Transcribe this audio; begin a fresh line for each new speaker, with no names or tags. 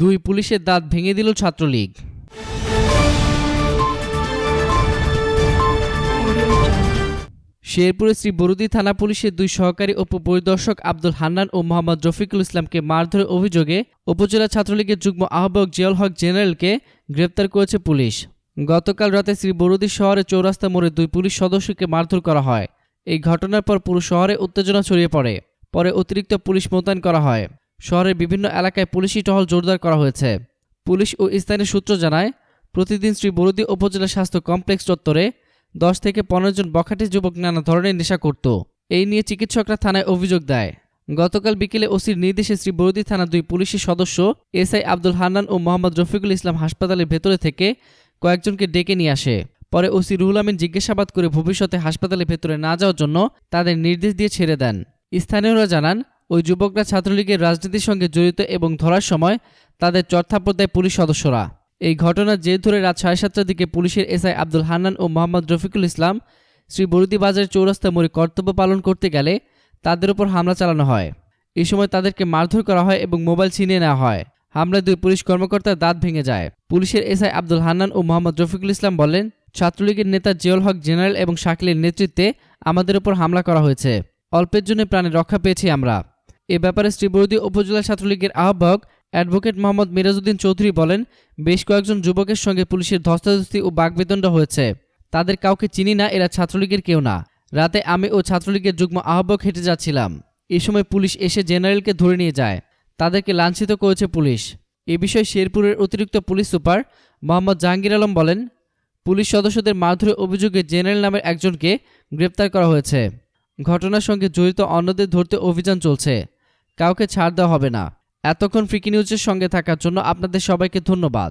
দুই পুলিশের দাঁত ভেঙে দিল ছাত্রলীগ। শেরপুরে শ্রী বরুদি থানা পুলিশের দুই সহকারী উপপরিদর্শক আব্দুল হান্নান ও মোহাম্মদ রফিকুল ইসলামকে মারধরের অভিযোগে উপজেলা ছাত্রলীগের যুগ্ম আহ্বায়ক জিয়াউল হক জেনারেলকে গ্রেপ্তার করেছে পুলিশ। গতকাল রাতে শ্রী বরুদি শহরে চৌরাস্তা মোড়ে দুই পুলিশ সদস্যকে মারধর করা হয়। এই ঘটনার পর পুরো শহরে উত্তেজনা ছড়িয়ে পড়ে। পরে অতিরিক্ত পুলিশ মোতায়েন করা হয়। শহরের বিভিন্ন এলাকায় পুলিশি টহল জোরদার করা হয়েছে। পুলিশ ও স্থানীয় সূত্র জানায়, প্রতিদিন শ্রী বরুদি উপজেলা স্বাস্থ্য কমপ্লেক্স চত্বরে দশ থেকে পনেরো জন বখাটে যুবক নানা ধরনের নেশা করত। এই নিয়ে চিকিৎসকরা থানায় অভিযোগ দেয়। গতকাল বিকেলে ওসির নির্দেশে শ্রী বরুদি থানা দুই পুলিশের সদস্য এসআই আব্দুল হান্নান ও মোহাম্মদ রফিকুল ইসলাম হাসপাতালের ভেতরে থেকে কয়েকজনকে ডেকে নিয়ে আসে। পরে ওসি রুহুল আমিন জিজ্ঞাসাবাদ করে ভবিষ্যতে হাসপাতালের ভেতরে না যাওয়ার জন্য তাদের নির্দেশ দিয়ে ছেড়ে দেন। স্থানীয়রা জানান ওই যুবকরা ছাত্রলীগের রাজনীতির সঙ্গে জড়িত এবং ধরার সময় তাদের চর্থাপর দেয় পুলিশ সদস্যরা। এই ঘটনার জের ধরে রাত সাড়ে সাতটার দিকে পুলিশের এসআই আব্দুল হান্নান ও মোহাম্মদ রফিকুল ইসলাম শ্রী বরুদি বাজারের চৌরাস্তা মোড়ে কর্তব্য পালন করতে গেলে তাদের উপর হামলা চালানো হয়। এই সময় তাদেরকে মারধর করা হয় এবং মোবাইল ছিনিয়ে নেওয়া হয়। হামলায় দুই পুলিশ কর্মকর্তার দাঁত ভেঙে যায়। পুলিশের এসআই আব্দুল হান্নান ও মোহাম্মদ রফিকুল ইসলাম বলেন, ছাত্রলীগের নেতা জিয়ল হক জেনারেল এবং শাকিলের নেতৃত্বে আমাদের উপর হামলা করা হয়েছে। অল্পের জন্য প্রাণে রক্ষা পেয়েছি আমরা। এ ব্যাপারে শ্রীবরদী উপজেলা ছাত্রলীগের আহ্বায়ক অ্যাডভোকেট মোহাম্মদ মিরাজউদ্দিন চৌধুরী বলেন, বেশ কয়েকজন যুবকের সঙ্গে পুলিশের ধস্তাধস্তি ও বাগবিদণ্ড হয়েছে। তাদের কাউকে চিনি না, এরা ছাত্রলীগের কেউ না। রাতে আমি ও ছাত্রলীগের যুগ্ম আহ্বায়ক হেঁটে যাচ্ছিলাম। এ সময় পুলিশ এসে জেনারেলকে ধরে নিয়ে যায়। তাদেরকে লাঞ্ছিত করেছে পুলিশ। এ বিষয়ে শেরপুরের অতিরিক্ত পুলিশ সুপার মোহাম্মদ জাহাঙ্গীর আলম বলেন, পুলিশ সদস্যদের মারধরের অভিযোগে জেনারেল নামের একজনকে গ্রেপ্তার করা হয়েছে। ঘটনার সঙ্গে জড়িত অন্যদের ধরতে অভিযান চলছে। কাউকে ছাড় দেওয়া হবে না। এতক্ষণ ফ্রিকি নিউজের সঙ্গে থাকার জন্য আপনাদের সবাইকে ধন্যবাদ।